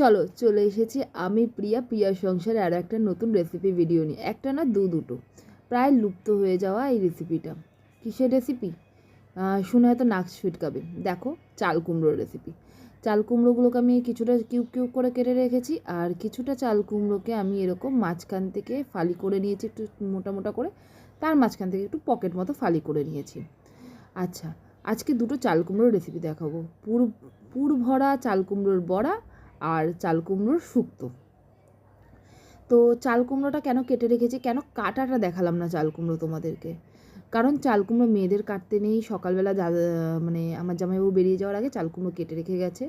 চলো চলে এসেছি আমি, প্রিয়া। প্রিয়ার সংসারে আরও একটা নতুন রেসিপি ভিডিও নিয়ে। একটা না দু দুটো। প্রায় লুপ্ত হয়ে যাওয়া এই রেসিপিটা কিসের রেসিপি শুনে হয়তো নাক ছিটকাবে। দেখো, চাল কুমড়োর রেসিপি চাল কুমড়োগুলোকে আমি কিছুটা কিউব কিউব করে কেটে রেখেছি আর কিছুটা চাল কুমড়োকে আমি এরকম মাঝখান থেকে ফালি করে নিয়েছি একটু মোটা মোটা করে। তার মাঝখান থেকে একটু পকেট মতো ফালি করে নিয়েছি। আচ্ছা আজকে দুটো চাল কুমড়োর রেসিপি দেখাবো। পুর পুর ভরা চাল কুমড়োর বড়া আর চাল কুমড়োর শুক্তো। তো চাল কুমড়োটা কেন কেটে রেখেছি? কেন কাটাটা দেখালাম না চাল কুমড়ো তোমাদেরকে? কারণ চাল কুমড়ো মেয়েদের কাটতে নেই। সকালবেলা মানে আমার জামাইবাবু বেরিয়ে যাওয়ার আগে চাল কুমড়ো কেটে রেখে গেছে।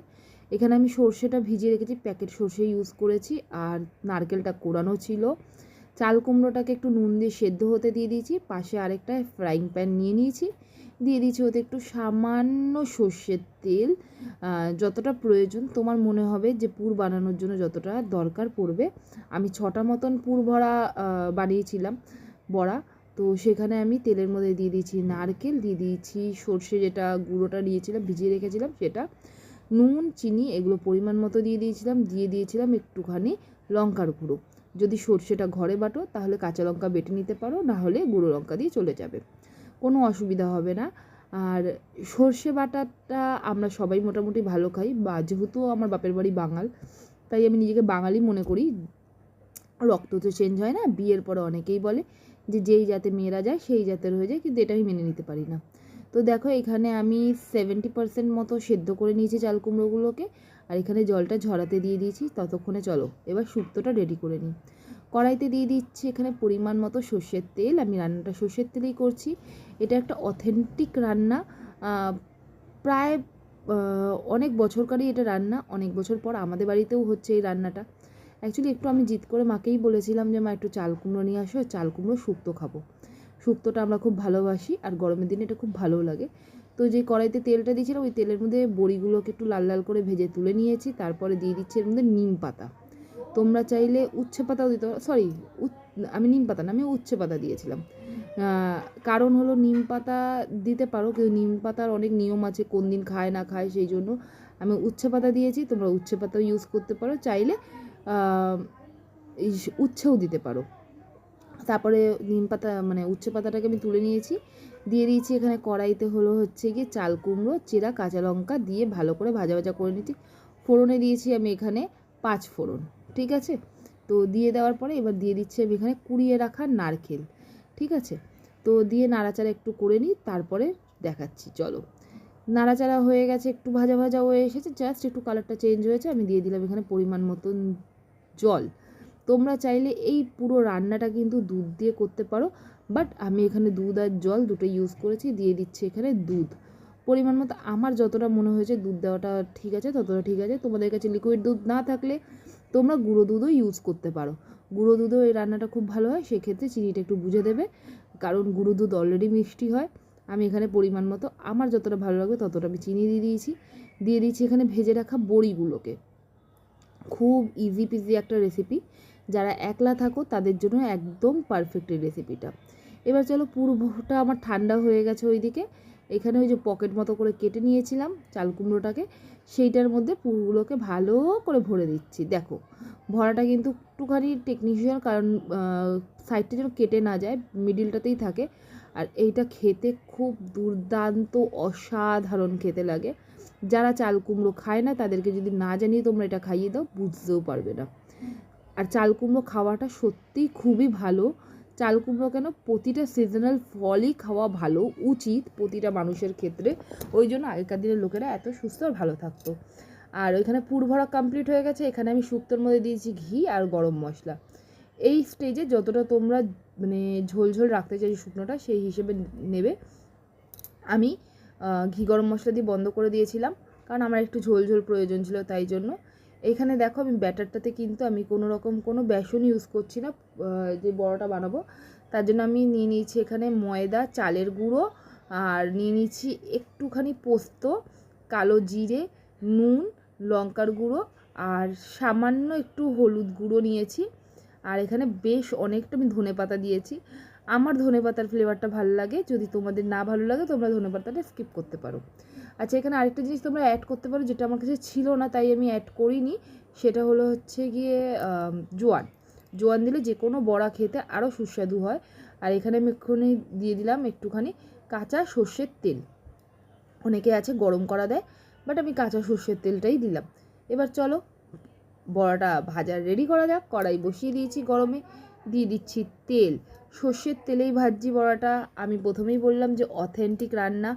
এখানে আমি সর্ষেটা ভিজিয়ে রেখেছি, প্যাকেট সর্ষে ইউজ করেছি, আর নারকেলটা কোরানো ছিল। চাল কুমড়োটাকে একটু নুন দিয়ে সেদ্ধ হতে দিয়ে দিয়েছি। পাশে আরেকটা ফ্রাইং প্যান নিয়ে নিয়েছি। দিয়ে দিয়েছি ওতে একটু সামান্য সর্ষের তেল। যতটা প্রয়োজন তোমার মনে হবে যে পুর বানানোর জন্য যতটা দরকার পড়বে। আমি ছটা মতন পুর ভরা বানিয়েছিলাম বড়া। তো সেখানে আমি তেলের মধ্যে দিয়ে দিয়েছি নারকেল, দিয়ে দিয়েছি সর্ষে যেটা গুঁড়োটা নিয়েছিলাম, ভিজিয়ে রেখেছিলাম সেটা। নুন, চিনি এগুলো পরিমাণ মতো দিয়ে দিয়েছিলাম। দিয়ে দিয়েছিলাম একটুখানি লঙ্কার গুঁড়ো। যদি সর্ষেটা ঘরে বাটো, তাহলে কাঁচা লঙ্কা বেটে নিতে পারো, না হলে গুঁড়ো লঙ্কা দিয়ে চলে যাবে। কোনো অসুবিধা হবে না। আর সর্ষে বাটাটা আমরা সবাই মোটামুটি ভালো খাই, বা যেহেতু আমার বাপের বাড়ি বাঙাল, তাই আমি নিজেকে বাঙালি মনে করি। রক্ত তো চেঞ্জ হয় না, বিয়ের পরে অনেকেই বলে যে, যেই জাতে মেয়েরা যায়, সেই জাতের হয়ে যায়, কিন্তু এটা আমি মেনে নিতে পারি না। তো দেখো এখানে আমি সেভেন্টি পার্সেন্ট মতো সেদ্ধ করে নিয়েছি চাল কুমড়োগুলোকে। আর এখানে জলটা ঝরাতে দিয়ে দিয়েছি, ততক্ষণে চলো, এবার শুক্তোটা রেডি করে নিই। কড়াইতে দিয়ে দিচ্ছি এখানে পরিমাণ মতো সর্ষের তেল, আমি রান্নাটা সর্ষের তেলেই করছি। এটা একটা অথেন্টিক রান্না প্রায় অনেক বছরকারই এটা রান্না, অনেক বছর পর আমাদের বাড়িতেও হচ্ছে এই রান্নাটা। অ্যাকচুয়ালি একটু আমি জিত করে মাকেই বলেছিলাম যে, মা, একটু চাল কুমড়ো নিয়ে আসো, চাল কুমড়ো শুক্তো খাব। শুক্তোটা আমরা খুব ভালোবাসি আর গরমের দিনে এটা খুব ভালো লাগে। তো যে কড়াইতে তেলটা দিয়েছিলাম, ওই তেলের মধ্যে বড়িগুলোকে একটু লাল লাল করে ভেজে তুলে নিয়েছি, তারপরে দিয়ে দিচ্ছি এর মধ্যে নিম পাতা। তোমরা চাইলে উচ্ছে পাতাও দিতে পারো সরি আমি নিম পাতা না, আমি উচ্ছে পাতা দিয়েছিলাম। কারণ হলো নিম পাতা দিতে পারো, কিন্তু নিম পাতার অনেক নিয়ম আছে, কোন দিন খায় না খায় সেই জন্য। আমি উচ্ছে পাতা দিয়েছি, তোমরা উচ্ছে পাতাও ইউজ করতে পারো, চাইলে উচ্ছেও দিতে পারো। তারপরে নিম পাতা মানে উচ্ছে পাতাটাকে আমি তুলে নিয়েছি। দিয়ে দিয়েছি এখানে কড়াইতে হলো হচ্ছে গিয়ে চাল কুমড়ো, চেরা, কাঁচা লঙ্কা দিয়ে ভালো করে ভাজা ভাজা করে নিচ্ছি। ফোড়নে দিয়েছি আমি এখানে পাঁচ ফোড়ন, ঠিক আছে? তো দিয়ে দেওয়ার পরে এবার দিয়ে দিচ্ছি আমি এখানে কুড়িয়ে রাখা নারকেল, ঠিক আছে? তো দিয়ে নাড়াচাড়া একটু করে নিই, তারপরে দেখাচ্ছি, চলো। নাড়াচাড়া হয়ে গেছে, একটু ভাজা ভাজা হয়ে এসেছে জাস্ট একটু কালারটা চেঞ্জ হয়েছে, আমি দিয়ে দিলাম এখানে পরিমাণ মতন জল। তোমরা চাইলে এই পুরো রান্নাটা কিন্তু দুধ দিয়ে করতে পারো বাট আমি এখানে দুধ আর জল দুটো ইউজ করেছি, দিয়ে দিচ্ছি এখানে দুধ। পরিমাণ মতো আমার যতটা মনে হয়েছে দুধ দেওয়াটা ঠিক আছে, ততটা ঠিক আছে। তোমাদের কাছে লিকুইড দুধ না থাকলে তোমরা গুঁড়ো দুধও ইউজ করতে পারো। গুঁড়ো দুধও এই রান্নাটা খুব ভালো হয়, সেক্ষেত্রে চিনিটা একটু বুঝে দেবে, কারণ গুঁড়ো দুধ অলরেডি মিষ্টি হয়। আমি এখানে পরিমাণ মতো আমার যতটা ভালো লাগবে ততটা আমি চিনি দিয়ে দিয়েছি। দিয়ে দিয়েছি এখানে ভেজে রাখা বড়িগুলোকে। খুব ইজি পিজি একটা রেসিপি যারা একলা থাকো, তাদের জন্য একদম পারফেক্ট এই রেসিপিটা এবার চলো পুরোটা আমার ঠান্ডা হয়ে গেছে ওইদিকে। এখানে ওই যে পকেট মতো করে কেটে নিয়েছিলাম চাল কুমড়োটাকে। সেইটার মধ্যে পুরগুলোকে ভালো করে ভরে দিচ্ছি। দেখো, ভরাটা কিন্তু একটুখানি টেকনিশিয়ান কারণ সাইডটা যেন কেটে না যায় মিডিলটাতেই থাকে। আর এইটা খেতে খুব দুর্দান্ত, অসাধারণ খেতে লাগে। যারা চাল কুমড়ো খায় না, তাদেরকে যদি না জানিয়ে তোমরা এটা খাইয়ে দাও, বুঝতেও পারবে না। আর চাল কুমড়ো খাওয়াটা সত্যিই খুবই ভালো। চাল কুমড়ো কেন? প্রতিটা সিজনাল ফলই খাওয়া ভালো, উচিত প্রতিটা মানুষের ক্ষেত্রে। ওই জন্য আগেকার দিনের লোকেরা এত সুস্থ আর ভালো থাকতো। আর ওইখানে পুর ভরা কমপ্লিট হয়ে গেছে, এখানে আমি শুক্তোর মধ্যে দিয়েছি ঘি আর গরম মশলা। এই স্টেজে যতটা তোমরা মানে ঝোল ঝোল রাখতে চাই শুকনোটা, সেই হিসেবে নেবে। আমি ঘি গরম মশলা দিয়ে বন্ধ করে দিয়েছিলাম, কারণ আমার একটু ঝোল ঝোল প্রয়োজন ছিল তাই জন্য। এখানে দেখো আমি ব্যাটারটাতে কিন্তু আমি কোনো রকম কোনো বেসন ইউজ করছি না যে বড়টা বানাবো। তার জন্য আমি নিয়ে নিয়েছি এখানে ময়দা, চালের গুঁড়ো, আর নিয়ে নিয়েছি একটুখানি পোস্ত, কালো জিরে, নুন, লঙ্কার গুঁড়ো, আর সামান্য একটু হলুদ গুঁড়ো নিয়েছি। আর এখানে বেশ অনেকটা আমি ধনে পাতা দিয়েছি। আমার ধনে পাতার ফ্লেভারটা ভালো লাগে, যদি তোমাদের না ভালো লাগে তোমরা ধনে পাতাটা স্কিপ করতে পারো। আচ্ছা এখানে আরেকটা জিনিস তোমরা অ্যাড করতে পারো যেটা আমার কাছে ছিল না, তাই আমি অ্যাড করিনি। সেটা হলো হচ্ছে গিয়ে জোয়ান। জোয়ান দিলে যে কোনো বড়া খেতে আরও সুস্বাদু হয়। আর এখানে আমি এক্ষুনি দিয়ে দিলাম একটুখানি কাঁচা সর্ষের তেল। অনেকে আছে গরম করা দেয় বাট আমি কাঁচা সর্ষের তেলটাই দিলাম। এবার চলো, বড়াটা ভাজা রেডি করা যাক। কড়াই বসিয়ে দিয়েছি গরমে। দিয়ে দিচ্ছি তেল। সর্ষের তেলেই ভাজছি বড়াটা। আমি প্রথমেই বললাম যে অথেন্টিক রান্না।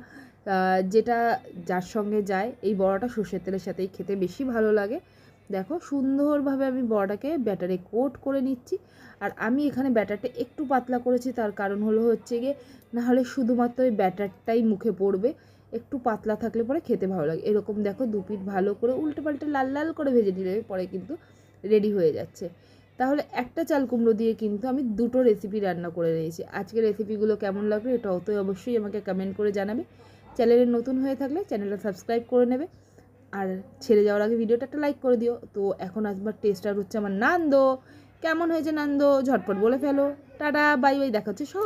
যেটা যার সঙ্গে যায়, এই বড়াটা সর্ষের তেলের সাথেই খেতে বেশি ভালো লাগে। দেখো, সুন্দরভাবে আমি বড়াটাকে ব্যাটারে কোট করে নিচ্ছি। আর আমি এখানে ব্যাটারটা একটু পাতলা করেছি, তার কারণ হলো হচ্ছে গিয়ে নাহলে শুধুমাত্র ওই ব্যাটারটাই মুখে পড়বে। একটু পাতলা থাকলে পরে খেতে ভালো লাগে। এরকম দেখো, দু পিঠ ভালো করে উল্টে পাল্টে লাল লাল করে ভেজে নিলে পরে কিন্তু রেডি হয়ে যাচ্ছে। তাহলে একটা চাল কুমড়ো দিয়ে কিন্তু আমি দুটো রেসিপি রান্না করে নিয়েছি। আজকের রেসিপিগুলো কেমন লাগল এটা অতই অবশ্যই আমাকে কমেন্ট করে জানাবে। চ্যানেলে নতুন হয়ে থাকলে চ্যানেলটা সাবস্ক্রাইব করে নেবে। আর ছেড়ে যাওয়ার আগে ভিডিওটা একটা লাইক করে দিও। তো এখন আসবার টেস্টার হচ্ছে আমার নান্দ। কেমন হয়েছে নান্দ? ঝটপট বলে ফেলো। টাটা, বাই বাই, দেখা হচ্ছে সব